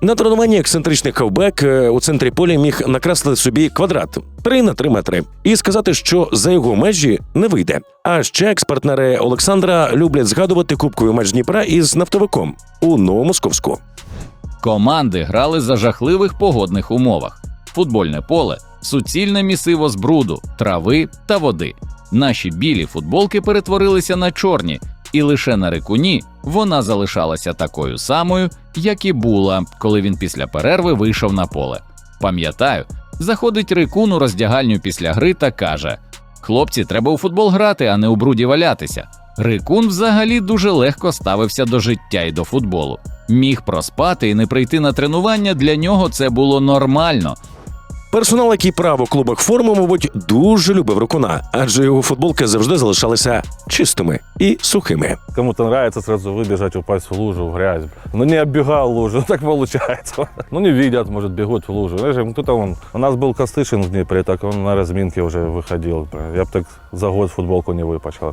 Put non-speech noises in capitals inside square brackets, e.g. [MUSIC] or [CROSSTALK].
На тренуванні ексцентричний хавбек е, у центрі поля міг накреслити собі квадрат 3 на 3 метри і сказати, що за його межі не вийде. А ще екс-партнери Олександра люблять згадувати кубковий матч Дніпра із нафтовиком у Новомосковську. Команди грали за жахливих погодних умовах. Футбольне поле суцільне місиво з бруду, трави та води. Наші білі футболки перетворилися на чорні, і лише на рикуні вона залишалася такою самою, як і була, коли він після перерви вийшов на поле. Пам'ятаю, заходить рикун у роздягальню після гри та каже: Хлопці, треба у футбол грати, а не у бруді валятися. Рикун взагалі дуже легко ставився до життя і до футболу. Міг проспати і не прийти на тренування для нього це було нормально. Персонал, який прав у клубах форму, мабуть, дуже любив рукуна, адже його футболки завжди залишалися чистими і сухими. Кому-то нравится сразу выбежать, упасть в лужу, в грязь. Ну не оббегал лужу, [LAUGHS] так получается. Ну не видят, может, бегут в лужу. Знаешь, кто-то он... У нас был Костышин в Днепре, так он на разминке уже выходил. Я бы так за год футболку не выпачкал.